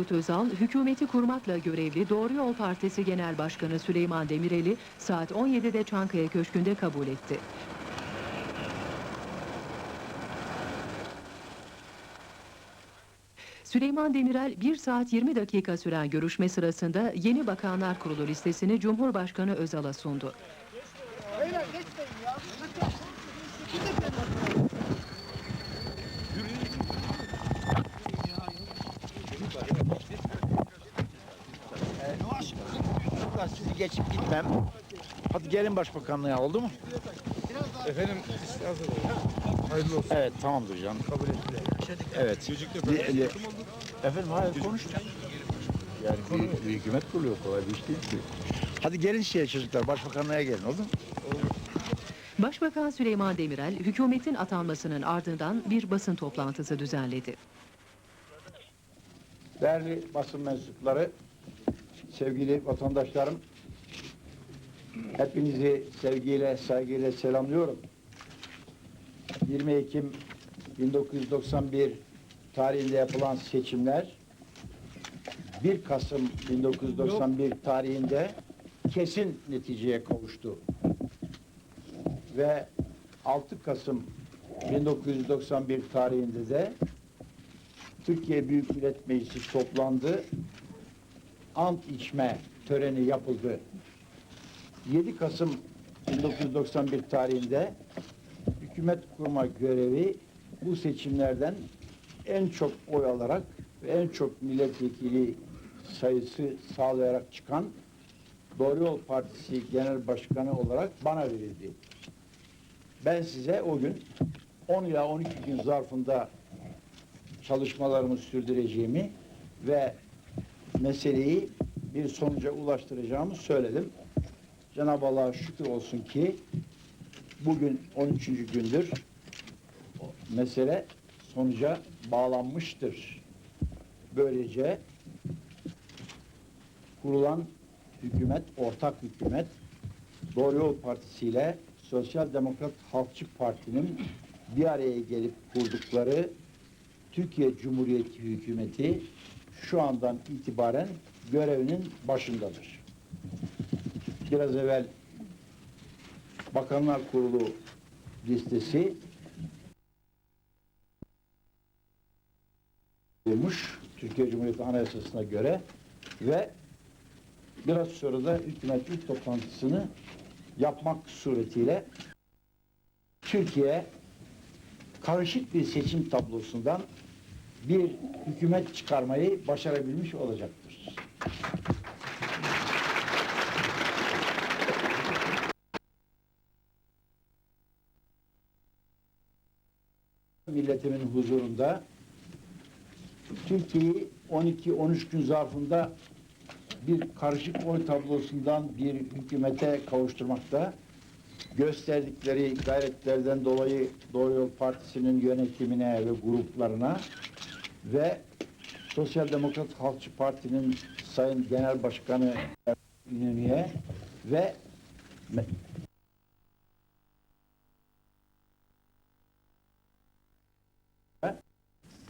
Turgut Özal, hükümeti kurmakla görevli Doğru Yol Partisi Genel Başkanı Süleyman Demirel'i saat 17'de Çankaya Köşkü'nde kabul etti. Süleyman Demirel 1 saat 20 dakika süren görüşme sırasında yeni Bakanlar Kurulu listesini Cumhurbaşkanı Özal'a sundu. Beyler geçmeyin Çocuklar sizi geçip gitmem. Hadi gelin başbakanlığa oldu mu? Efendim liste hazır. Hayırlı olsun. Evet tamamdır canım. Kabul ettiler. Evet. Takım oldu. Efendim hayır konuştuk. Yani bir, bir hükümet kuruluyor kolay bir iş değil ki. Hadi gelin şeye çocuklar başbakanlığa gelin oldu mu? Başbakan Süleyman Demirel, hükümetin atanmasının ardından bir basın toplantısı düzenledi. Değerli basın mensupları, sevgili vatandaşlarım, hepinizi sevgiyle, saygıyla selamlıyorum. 20 Ekim 1991 tarihinde yapılan seçimler 1 Kasım 1991 tarihinde kesin neticeye kavuştu. Ve 6 Kasım 1991 tarihinde de Türkiye Büyük Millet Meclisi toplandı. Ant içme töreni yapıldı. 7 Kasım 1991 tarihinde hükümet kurma görevi bu seçimlerden en çok oy alarak ve en çok milletvekili sayısı sağlayarak çıkan Doğru Yol Partisi Genel Başkanı olarak bana verildi. Ben size o gün 10 ila 12 gün zarfında çalışmalarımı sürdüreceğimi ve meseleyi bir sonuca ulaştıracağımı söyledim. Cenab-ı Allah'a şükür olsun ki bugün 13. gündür mesele sonuca bağlanmıştır. Böylece kurulan hükümet, ortak hükümet Doğru Yol Partisi ile Sosyal Demokrat Halkçı Parti'nin bir araya gelip kurdukları Türkiye Cumhuriyeti hükümeti şu andan itibaren görevinin başındadır. Biraz evvel Bakanlar Kurulu listesi olmuş Türkiye Cumhuriyeti Anayasası'na göre ve biraz sonra da hükümet ilk toplantısını yapmak suretiyle Türkiye karışık bir seçim tablosundan bir hükümet çıkarmayı başarabilmiş olacaktır. Milletimin huzurunda Türkiye'yi 12-13 gün zarfında bir karışık oy tablosundan bir hükümete kavuşturmakta gösterdikleri gayretlerden dolayı Doğru Yol Partisi'nin yönetimine ve gruplarına ve Sosyal Demokrat Halkçı Parti'nin Sayın Genel Başkanı İnönü'ye ve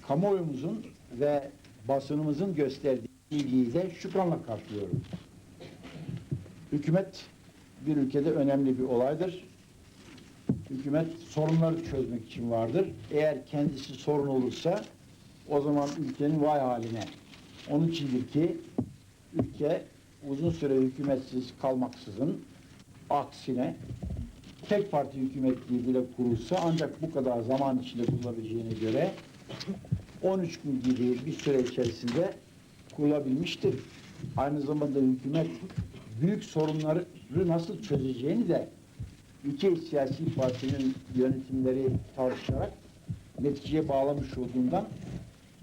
kamuoyumuzun ve basınımızın gösterdiği ilgiyi de şükranla karşılıyorum. Hükümet bir ülkede önemli bir olaydır. Hükümet sorunları çözmek için vardır. Eğer kendisi sorun olursa o zaman ülkenin vay haline. Onun içindir ki ülke uzun süre hükümetsiz kalmaksızın aksine tek parti hükümetliği bile kurulsa ancak bu kadar zaman içinde kurulabileceğine göre 13 gün gibi bir süre içerisinde kurulabilmiştir. Aynı zamanda hükümet büyük sorunları nasıl çözeceğini de iki siyasi partinin yönetimleri tartışarak neticeye bağlamış olduğundan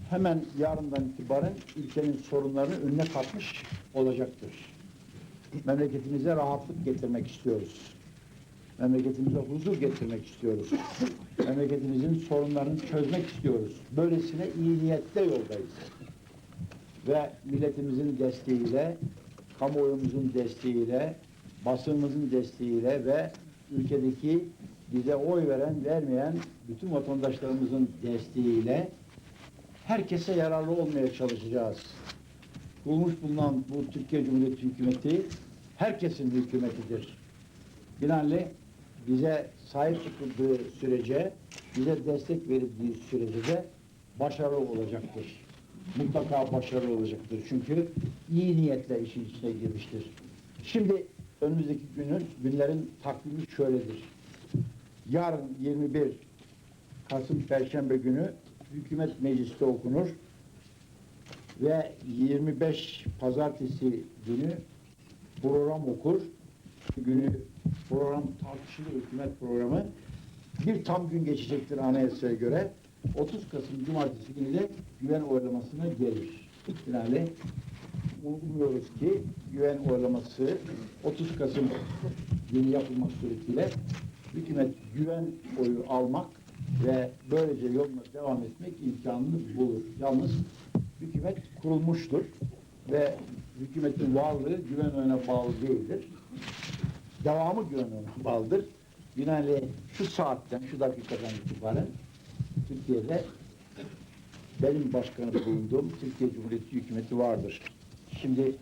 hemen yarından itibaren ülkenin sorunlarını önüne katmış olacaktır. Memleketimize rahatlık getirmek istiyoruz. Memleketimize huzur getirmek istiyoruz. Memleketimizin sorunlarını çözmek istiyoruz. Böylesine iyi niyette yoldayız. Ve milletimizin desteğiyle, kamuoyumuzun desteğiyle, basınımızın desteğiyle ve ülkedeki bize oy veren, vermeyen bütün vatandaşlarımızın desteğiyle herkese yararlı olmaya çalışacağız. kurulmuş bulunan bu Türkiye Cumhuriyeti hükümeti herkesin hükümetidir. Binaenaleyh bize sahip çıkıldığı sürece, bize destek verildiği sürece de başarılı olacaktır. Mutlaka başarılı olacaktır. Çünkü iyi niyetle işin içine girmiştir. Şimdi önümüzdeki günün, günlerin takvimi şöyledir. Yarın 21 Kasım Perşembe günü hükümet mecliste okunur ve 25 Pazartesi günü program okur. Günü program tartışılır, hükümet programı. Bir tam gün geçecektir anayasaya göre. 30 Kasım Cumartesi günü de güven oylamasına gelir. Yani umuyoruz ki güven oylaması 30 Kasım günü yapılmak suretiyle hükümet güven oyu almak ve böylece yoluna devam etmek imkanını bulur. Yalnız hükümet kurulmuştur ve hükümetin varlığı güven oyuna bağlı değildir. Devamı güven oyuna bağlıdır. Binaenaleyh şu saatten, şu dakikadan itibaren Türkiye'de benim başkanı bulunduğum Türkiye Cumhuriyeti hükümeti vardır. Şimdi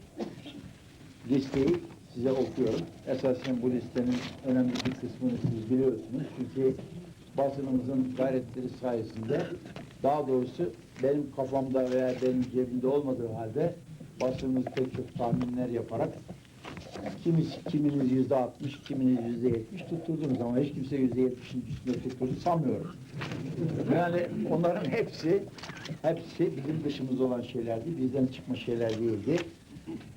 listeyi size okuyorum. Esasen bu listenin önemli bir kısmını siz biliyorsunuz. Çünkü basınımızın gayretleri sayesinde daha doğrusu benim kafamda veya benim cebimde olmadığı halde basınımız pek çok tahminler yaparak kimisi, kiminiz yüzde altmış, kiminiz yüzde yetmiş tutturdunuz ama hiç kimse yüzde yetmişin üstünde tutturdu sanmıyorum. Yani onların hepsi, hepsi bizim dışımızda olan şeylerdi, bizden çıkma şeyler değildi.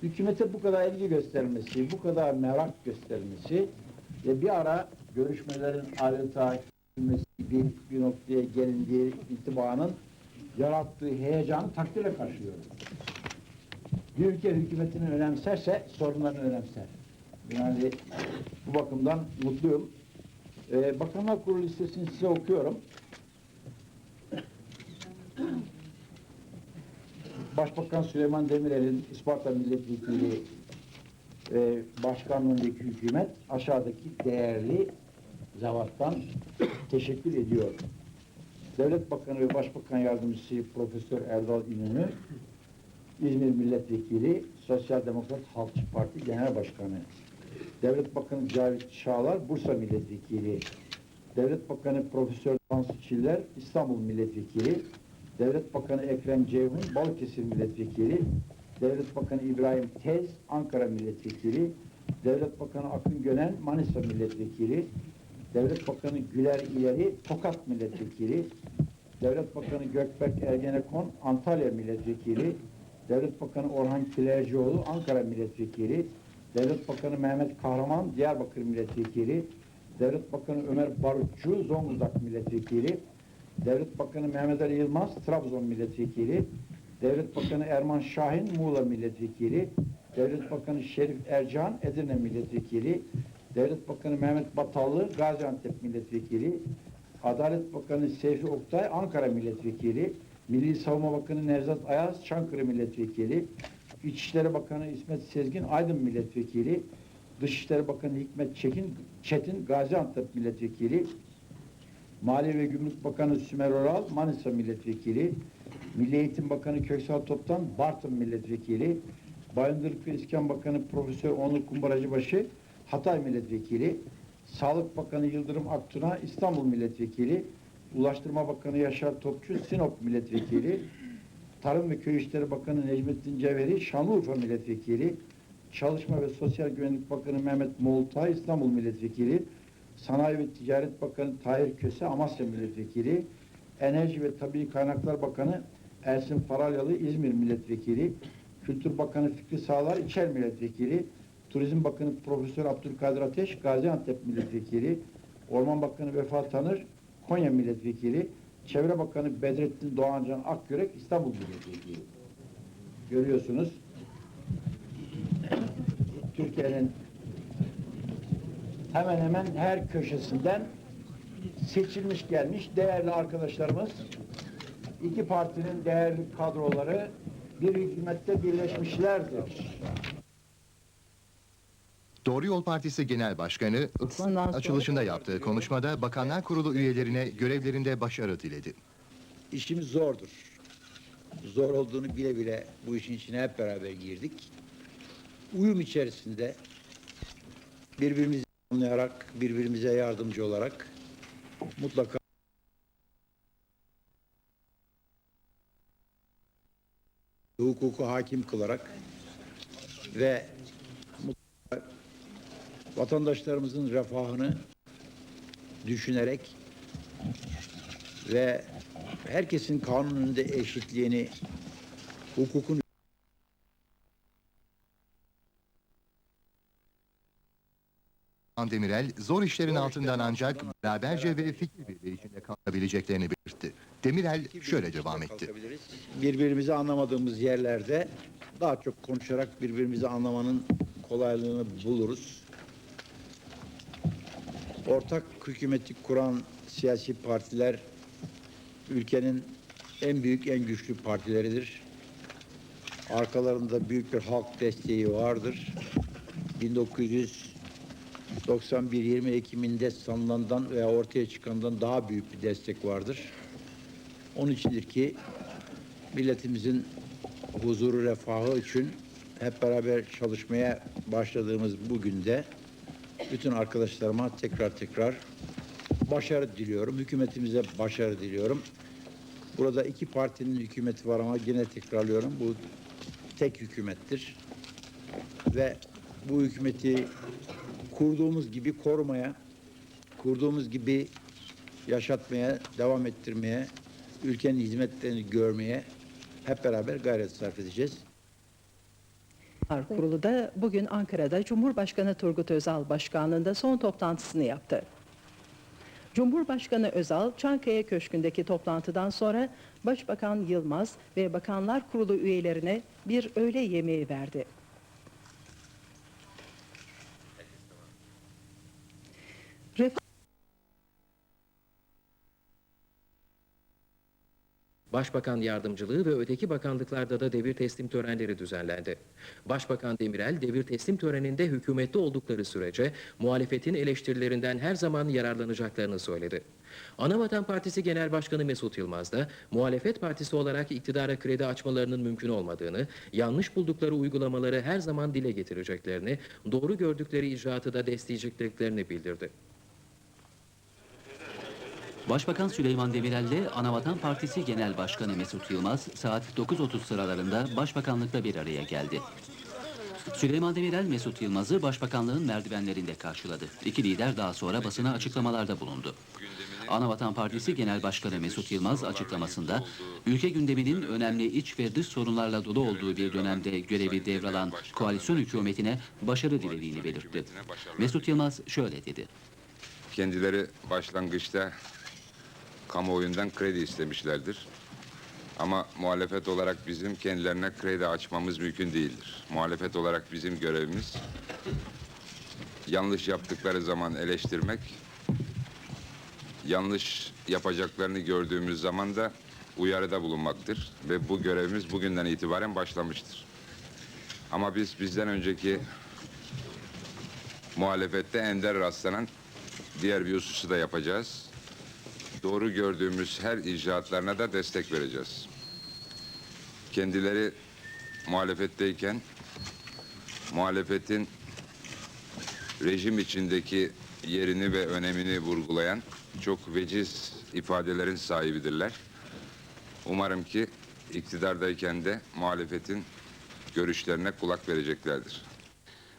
Hükümete bu kadar ilgi göstermesi, bu kadar merak göstermesi ve bir ara görüşmelerin adeta bir, bir noktaya gelindiği intibanın yarattığı heyecanı takdirle karşılıyorum. Bir ülke hükümetini önemserse sorunlarını önemser. Yani bu bakımdan mutluyum. Ee, Bakanlar Kurulu listesini size okuyorum. Başbakan Süleyman Demirel'in Isparta Milletvekili ve başkanlığındaki hükümet aşağıdaki değerli zavattan teşekkür ediyor. Devlet Bakanı ve Başbakan Yardımcısı Profesör Erdal İnönü, İzmir Milletvekili, Sosyal Demokrat Halkçı Parti Genel Başkanı, Devlet Bakanı Cavit Çağlar, Bursa Milletvekili, Devlet Bakanı Profesör Tansu Çiller, İstanbul Milletvekili, Devlet Bakanı Ekrem Ceyhun, Balıkesir Milletvekili, Devlet Bakanı İbrahim Tez, Ankara Milletvekili, Devlet Bakanı Akın Gönen, Manisa Milletvekili, Devlet Bakanı Güler İleri, Tokat Milletvekili, Devlet Bakanı Gökberk Ergenekon, Antalya Milletvekili, Devlet Bakanı Orhan Kilercioğlu, Ankara Milletvekili, Devlet Bakanı Mehmet Kahraman, Diyarbakır Milletvekili, Devlet Bakanı Ömer Barutçu, Zonguldak Milletvekili, Devlet Bakanı Mehmet Ali Yılmaz, Trabzon Milletvekili, Devlet Bakanı Erman Şahin, Muğla Milletvekili, Devlet Bakanı Şerif Ercan, Edirne Milletvekili, Devlet Bakanı Mehmet Batallı, Gaziantep Milletvekili, Adalet Bakanı Seyfi Oktay, Ankara Milletvekili, Milli Savunma Bakanı Nevzat Ayaz, Çankırı Milletvekili, İçişleri Bakanı İsmet Sezgin, Aydın Milletvekili, Dışişleri Bakanı Hikmet Çekin, Çetin, Gaziantep Milletvekili, Maliye ve Gümrük Bakanı Sümer Oral, Manisa Milletvekili, Milli Eğitim Bakanı Köksal Toptan, Bartın Milletvekili, Bayındırlık ve İskan Bakanı Profesör Onur Kumbaracıbaşı, Hatay Milletvekili, Sağlık Bakanı Yıldırım Aktuna, İstanbul Milletvekili, Ulaştırma Bakanı Yaşar Topçu, Sinop Milletvekili, Tarım ve Köy İşleri Bakanı Necmettin Cevheri, Şanlıurfa Milletvekili, Çalışma ve Sosyal Güvenlik Bakanı Mehmet Moğultay, İstanbul Milletvekili, Sanayi ve Ticaret Bakanı Tahir Köse, Amasya Milletvekili, Enerji ve Tabii Kaynaklar Bakanı Ersin Faralyalı, İzmir Milletvekili, Kültür Bakanı Fikri Sağlar, İçer Milletvekili, Turizm Bakanı Profesör Abdülkadir Ateş, Gaziantep Milletvekili, Orman Bakanı Vefa Tanır, Konya Milletvekili, Çevre Bakanı Bedrettin Doğancan Akgörek, İstanbul Milletvekili. Görüyorsunuz. Türkiye'nin hemen hemen her köşesinden seçilmiş gelmiş değerli arkadaşlarımız iki partinin değerli kadroları bir hükümette birleşmişlerdir. Doğru Yol Partisi Genel Başkanı Ondan sonra- açılışında yaptığı konuşmada Bakanlar Kurulu üyelerine görevlerinde başarı diledi. İşimiz zordur. zor olduğunu bile bile bu işin içine hep beraber girdik. Uyum içerisinde birbirimizi anlayarak, birbirimize yardımcı olarak mutlaka hukuku hakim kılarak ve vatandaşlarımızın refahını düşünerek ve herkesin kanun önünde eşitliğini, hukukun Süleyman Demirel zor işlerin altından ancak beraberce ve fikir birliği içinde kalabileceklerini belirtti. Demirel şöyle devam etti. Birbirimizi anlamadığımız yerlerde daha çok konuşarak birbirimizi anlamanın kolaylığını buluruz. Ortak hükümeti kuran siyasi partiler ülkenin en büyük, en güçlü partileridir. Arkalarında büyük bir halk desteği vardır. 1991 20 Ekim'inde sanılandan veya ortaya çıkandan daha büyük bir destek vardır. Onun içindir ki milletimizin huzuru, refahı için hep beraber çalışmaya başladığımız bu günde bütün arkadaşlarıma tekrar tekrar başarı diliyorum. Hükümetimize başarı diliyorum. Burada iki partinin hükümeti var ama yine tekrarlıyorum. Bu tek hükümettir. Ve bu hükümeti kurduğumuz gibi korumaya, kurduğumuz gibi yaşatmaya, devam ettirmeye, ülkenin hizmetlerini görmeye hep beraber gayret sarf edeceğiz. Kurulu da bugün Ankara'da Cumhurbaşkanı Turgut Özal başkanlığında son toplantısını yaptı. Cumhurbaşkanı Özal, Çankaya Köşkü'ndeki toplantıdan sonra Başbakan Yılmaz ve Bakanlar Kurulu üyelerine bir öğle yemeği verdi. Başbakan yardımcılığı ve öteki bakanlıklarda da devir teslim törenleri düzenlendi. Başbakan Demirel devir teslim töreninde hükümette oldukları sürece muhalefetin eleştirilerinden her zaman yararlanacaklarını söyledi. Anavatan Partisi Genel Başkanı Mesut Yılmaz da muhalefet partisi olarak iktidara kredi açmalarının mümkün olmadığını, yanlış buldukları uygulamaları her zaman dile getireceklerini, doğru gördükleri icraatı da destekleyeceklerini bildirdi. Başbakan Süleyman Demirel ile Anavatan Partisi Genel Başkanı Mesut Yılmaz saat 9.30 sıralarında Başbakanlıkta bir araya geldi. Süleyman Demirel Mesut Yılmaz'ı Başbakanlığın merdivenlerinde karşıladı. İki lider daha sonra basına açıklamalarda bulundu. Anavatan Partisi Genel Başkanı Mesut Yılmaz açıklamasında ülke gündeminin önemli iç ve dış sorunlarla dolu olduğu bir dönemde görevi devralan koalisyon hükümetine başarı dilediğini belirtti. Mesut Yılmaz şöyle dedi. Kendileri başlangıçta kamuoyundan kredi istemişlerdir. Ama muhalefet olarak bizim kendilerine kredi açmamız mümkün değildir. Muhalefet olarak bizim görevimiz yanlış yaptıkları zaman eleştirmek, yanlış yapacaklarını gördüğümüz zaman da uyarıda bulunmaktır. Ve bu görevimiz bugünden itibaren başlamıştır. Ama biz bizden önceki muhalefette ender rastlanan diğer bir hususu da yapacağız. Doğru gördüğümüz her icraatlarına da destek vereceğiz. Kendileri muhalefetteyken muhalefetin rejim içindeki yerini ve önemini vurgulayan çok veciz ifadelerin sahibidirler. Umarım ki iktidardayken de muhalefetin görüşlerine kulak vereceklerdir.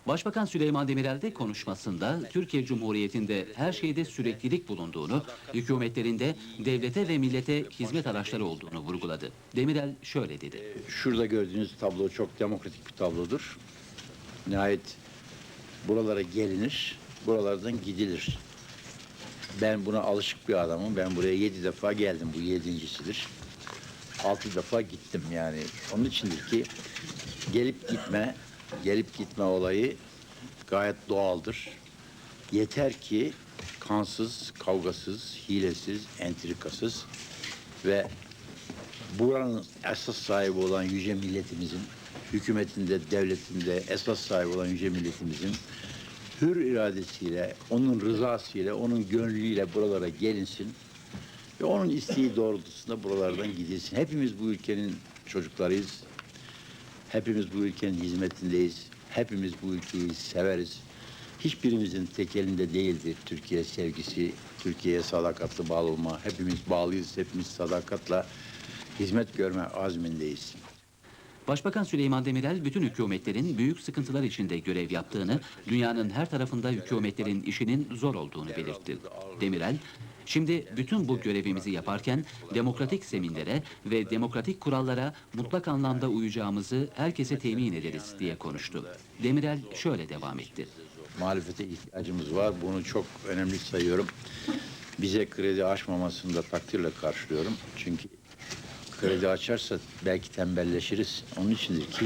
Başbakan Süleyman Demirel de konuşmasında Türkiye Cumhuriyeti'nde her şeyde süreklilik bulunduğunu, hükümetlerinde devlete ve millete hizmet araçları olduğunu vurguladı. Demirel şöyle dedi. Şurada gördüğünüz tablo çok demokratik bir tablodur. Nihayet buralara gelinir, buralardan gidilir. Ben buna alışık bir adamım. Ben buraya yedi defa geldim. Bu yedincisidir. Altı defa gittim yani. Onun içindir ki gelip gitme, gelip gitme olayı gayet doğaldır. Yeter ki kansız, kavgasız, hilesiz, entrikasız ve buranın esas sahibi olan yüce milletimizin, hükümetinde, devletinde esas sahibi olan yüce milletimizin hür iradesiyle, onun rızasıyla, onun gönlüyle buralara gelinsin ve onun isteği doğrultusunda buralardan gidilsin. Hepimiz bu ülkenin çocuklarıyız. Hepimiz bu ülkenin hizmetindeyiz. Hepimiz bu ülkeyi severiz. Hiçbirimizin tek elinde değildir Türkiye sevgisi, Türkiye'ye sadakatli bağlı. Hepimiz bağlıyız, hepimiz sadakatla hizmet görme azmindeyiz. Başbakan Süleyman Demirel bütün hükümetlerin büyük sıkıntılar içinde görev yaptığını, dünyanın her tarafında hükümetlerin işinin zor olduğunu belirtti. Demirel, şimdi bütün bu görevimizi yaparken demokratik zeminlere ve demokratik kurallara mutlak anlamda uyacağımızı herkese temin ederiz diye konuştu. Demirel şöyle devam etti. Muhalefete ihtiyacımız var. Bunu çok önemli sayıyorum. Bize kredi açmamasını da takdirle karşılıyorum. Çünkü kredi açarsa belki tembelleşiriz. Onun içindir ki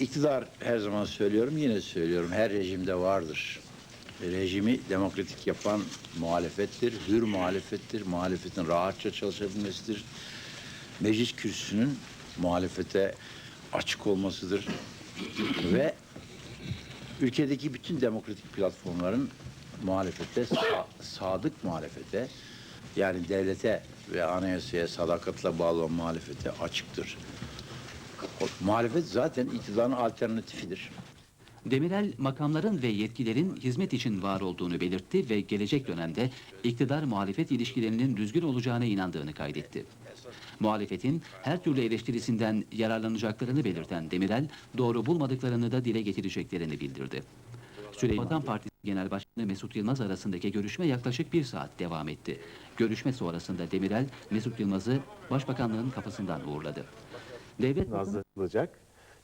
iktidar her zaman söylüyorum yine söylüyorum her rejimde vardır. Rejimi demokratik yapan muhalefettir, hür muhalefettir, muhalefetin rahatça çalışabilmesidir. Meclis kürsüsünün muhalefete açık olmasıdır ve ülkedeki bütün demokratik platformların muhalefete, sa- sadık muhalefete, yani devlete ve anayasaya sadakatle bağlı muhalefete açıktır. O, muhalefet zaten iktidarın alternatifidir. Demirel, makamların ve yetkilerin hizmet için var olduğunu belirtti ve gelecek dönemde iktidar muhalefet ilişkilerinin düzgün olacağına inandığını kaydetti. Muhalefetin her türlü eleştirisinden yararlanacaklarını belirten Demirel, doğru bulmadıklarını da dile getireceklerini bildirdi. Süleyman Partisi Genel Başkanı Mesut Yılmaz arasındaki görüşme yaklaşık bir saat devam etti. Görüşme sonrasında Demirel, Mesut Yılmaz'ı Başbakanlığın kapısından uğurladı. Devlet Nazlı Kılıcak